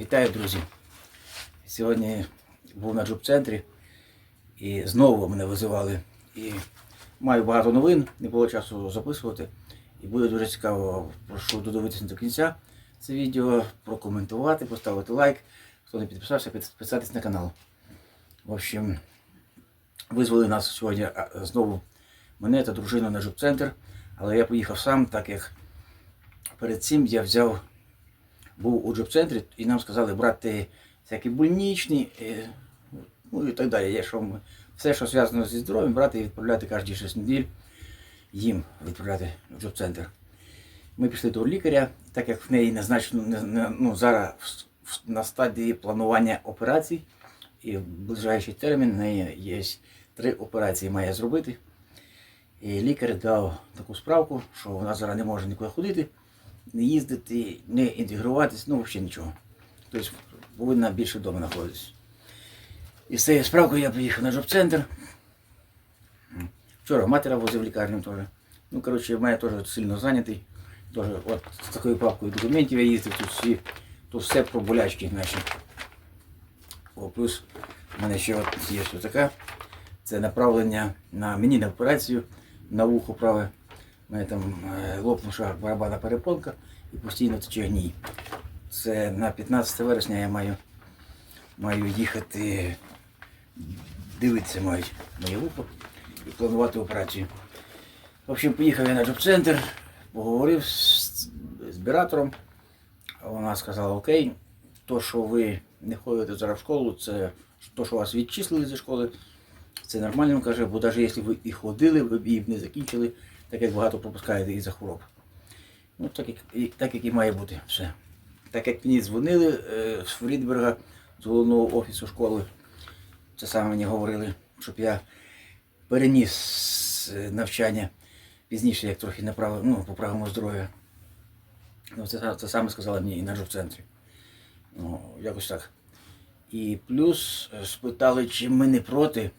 Вітаю, друзі! Сьогодні був на джоб-центрі і знову мене визивали. І маю багато новин, не було часу записувати. І буде дуже цікаво, прошу додивитися до кінця це відео, прокоментувати, поставити лайк. Хто не підписався, підписатись на канал. В общем, визвали нас сьогодні знову мене та дружину на джоб-центр, але я поїхав сам, так як перед цим я взяв був у джоб-центрі, і нам сказали брати всякі больничні, е, ну і так далі. Є, що ми, все, що зв'язано зі здоров'ям, брати і відправляти кожні 6 неділь їм відправляти в джоб-центр. Ми пішли до лікаря, так як в неї назначено не- не- ну, зараз на стадії планування операцій, і в ближайший термін в неї є три операції має зробити. І лікар дав таку справку, що вона зараз не може нікуди ходити, не їздити, не інтегруватись, ну взагалі нічого. Тобто повинна більше вдома знаходитись. І з цією справкою я приїхав на джоб-центр. Вчора матера возив в лікарню теж. Ну, коротше, в мене теж сильно зайнятий. Теж от з такою папкою документів я їздив, тут всі, тут все про болячки наші. О, плюс в мене ще от є ось така. Це направлення на мені на операцію на вухо праве. У мене там е, лопнувша барабанна перепонка і постійно тече гній. Це на 15 вересня я маю, маю їхати, дивитися мають моє вухо і планувати операцію. В общем, поїхав я на джоб-центр, поговорив з збиратором. Вона сказала, окей, то, що ви не ходите зараз в школу, це то, що вас відчислили зі школи, це нормально, каже, бо навіть якщо ви і ходили, ви б її б не закінчили, так як багато пропускаєте із-за хвороб. Ну, так як, і, так як і має бути все. Так як мені дзвонили е, з Фрідберга, з головного офісу школи, це саме мені говорили, щоб я переніс е, навчання пізніше, як трохи направив, ну, поправимо здоров'я. Ну, це, це саме сказали мені і на джоб-центрі. Ну, якось так. І плюс е, спитали, чи ми не проти,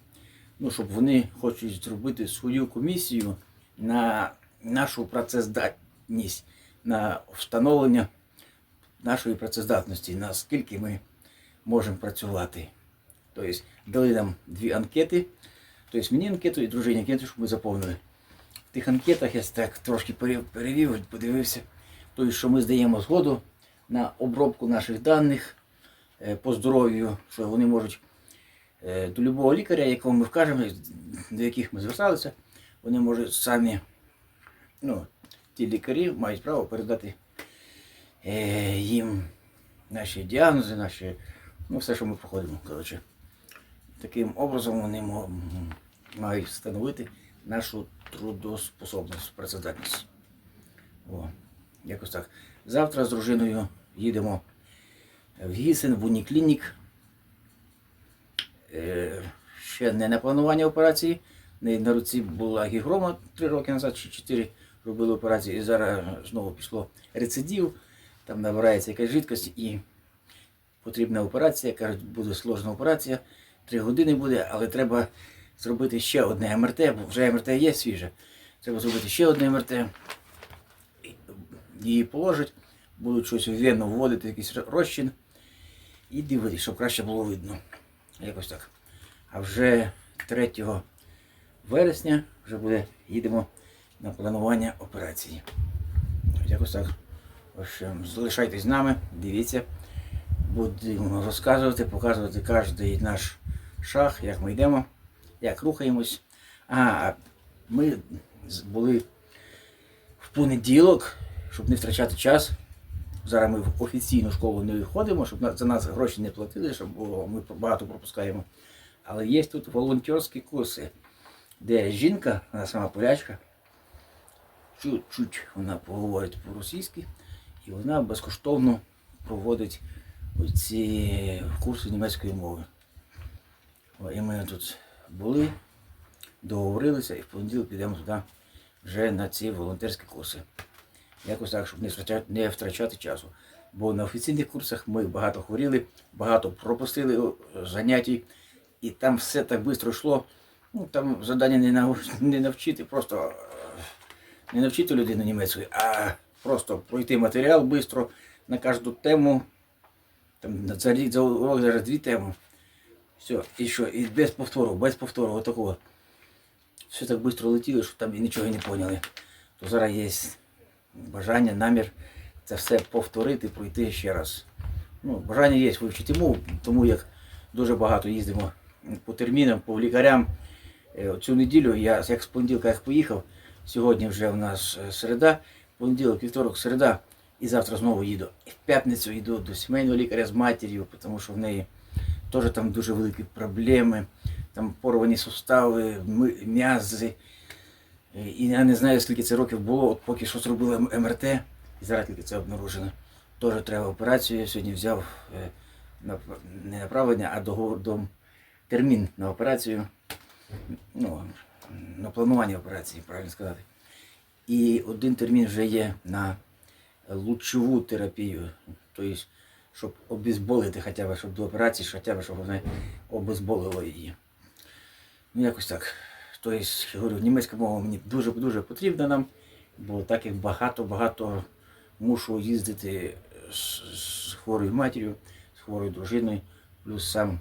ну, щоб вони хочуть зробити свою комісію на нашу працездатність, на встановлення нашої працездатності, наскільки ми можемо працювати. Тобто дали нам дві анкети, тобто мені анкету і дружині анкету, щоб ми заповнили. В тих анкетах я так трошки перевів, подивився, тобто, що ми здаємо згоду на обробку наших даних е, по здоров'ю, що вони можуть е, до любого лікаря, якому ми вкажемо, до яких ми зверталися, вони можуть самі, ну, ті лікарі мають право передати е, їм наші діагнози, наші, ну, все, що ми проходимо. Коротше. Таким образом вони мають встановити нашу трудоспособність, працездатність. О, якось так. Завтра з дружиною їдемо в Гісен, в Уніклінік. Е, ще не на планування операції. Неї на руці була гігрома три роки назад чи чотири робили операцію, і зараз знову пішло рецидив, там набирається якась жидкость і потрібна операція. Кажуть, буде сложна операція, три години буде, але треба зробити ще одне МРТ, бо вже МРТ є свіже. Треба зробити ще одне МРТ, її положать, будуть щось в вену вводити, якийсь розчин, і дивитися, щоб краще було видно. Якось так. А вже 3 вересня вже буде, їдемо на планування операції. Якось так. В залишайтесь з нами, дивіться. Будемо розказувати, показувати кожен наш шаг, як ми йдемо, як рухаємось. А, ми були в понеділок, щоб не втрачати час. Зараз ми в офіційну школу не виходимо, щоб за нас гроші не платили, щоб ми багато пропускаємо. Але є тут волонтерські курси, де жінка, вона сама полячка, чуть-чуть вона поговорить по-російськи, і вона безкоштовно проводить ці курси німецької мови. І ми тут були, договорилися і в понеділок підемо туди вже на ці волонтерські курси. Якось так, щоб не втрачати, не втрачати часу. Бо на офіційних курсах ми багато хворіли, багато пропустили о, і там все так швидко йшло. Ну, там завдання не, нау- не навчити, просто е, не навчити людину німецької, а просто пройти матеріал швидко на кожну тему Там на за за урок зараз дві теми. Все, і що, і без повтору, без повтору, отакого. Все так швидко летіло, що там і нічого не поняли. То зараз є бажання, намір це все повторити, пройти ще раз. Ну, бажання є вивчити мову, тому як дуже багато їздимо по термінам, по лікарям. Е, Цю неділю я як з понеділка як поїхав, сьогодні вже в нас е, середа, понеділок, вівторок, середа, і завтра знову їду. І в п'ятницю йду до сімейного лікаря з матір'ю, тому що в неї теж там дуже великі проблеми, там порвані сустави, м'язи. Е, І я не знаю, скільки це років було, от поки що зробили МРТ, і зараз тільки це обнаружено. Теж треба операцію. Я сьогодні взяв не направлення, а договор до термін на операцію. Ну, на планування операції, правильно сказати. І один термін вже є на лучову терапію. Тобто, щоб обезболити хоча б, щоб до операції, хоча б, щоб вони обезболило її. Ну, якось так. Тобто, говорю, німецька мова мені дуже-дуже потрібна нам, бо так як багато-багато мушу їздити з, з хворою матір'ю, з хворою дружиною, плюс сам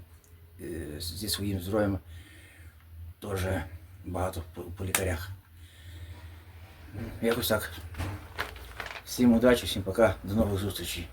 е, зі своїм здоров'ям теж багато по, лікарях. Якось так. Всім удачі, всім пока, до нових зустрічей.